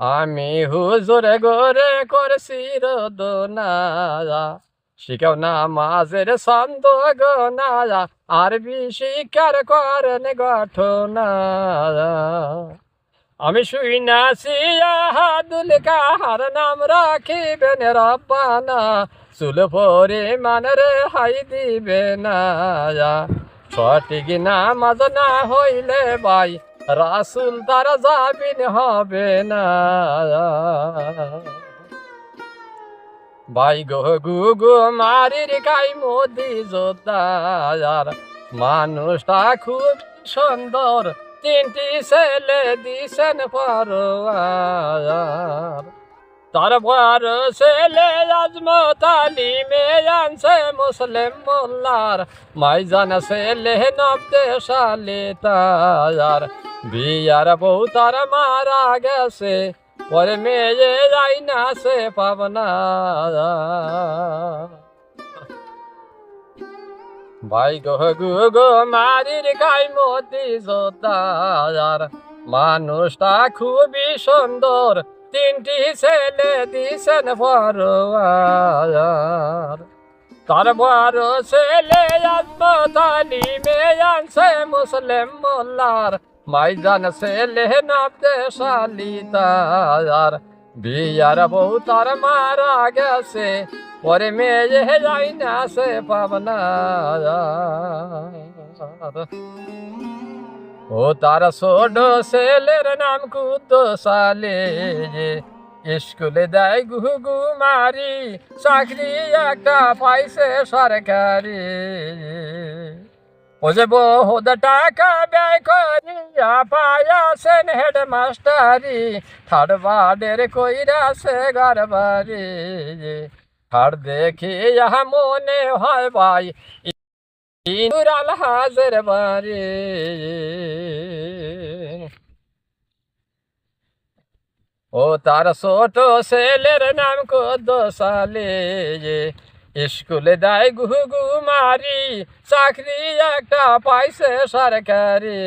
আমি হুজুরে গোরে করছি রোদনা শিখাও না মাঝের ছন্দ গোনা আরবি শিকার করেন গঠনা আমি শুই নাছি আহাদুল কাহার নাম রাখিবেন রব্বানা। চুল পরে মানরে হাই দিবে না সঠিক নামাজ না হইলে ভাই, রাসুল তার জাবিন হবে না। ভাই গো, গু, গো, মারির গাই মোদি জোতার মানুষটা খুব সুন্দর, তিনটি ছেলে দিছেন পরোয়ার তার বড় ছেলে আজমত আলী মেয়ে আনছে মুসলিম মোল্লার মাইজান ছেলে নব্দে সালে তার বিয়ার বউ তার মারা গেছে, পরে মেয়ে যাই না সে পাবনা। ভাই গো গো গো মারির গাই মতি জোতার, মানুষটা খুবই সুন্দর। তিনটি ছেলে দিছেন ফরোয়ার। তার বড় ছেলে আত্মতালি মেয়ে আনছে মুসলিম মোল্লার। মাইজান ছেলে নাবদে শালি তার। বিয়ার বউ তার মারা গেছে, পরে মেয়ে যাই না সে পাবনা ও তার ছোট ছেলের নাম কুদ্দ সালে স্কুলে দেয় গুহু মারি চাকরি একটা পাইছে সরকারি। ও যে বহুত টাকা ব্যয় করিয়া পায়াছেন হেড মাস্টারি থার্ড বার্ডের কইরাছে গরবারি থার্ড দেখি মনে হয় ভাই ইনুরাল হাজের বাড়ি ও তার ছোট ছেলের নাম কদ সালে স্কুলে দেয় গুহু মারি চাকরি একটা পাইছে সরকারি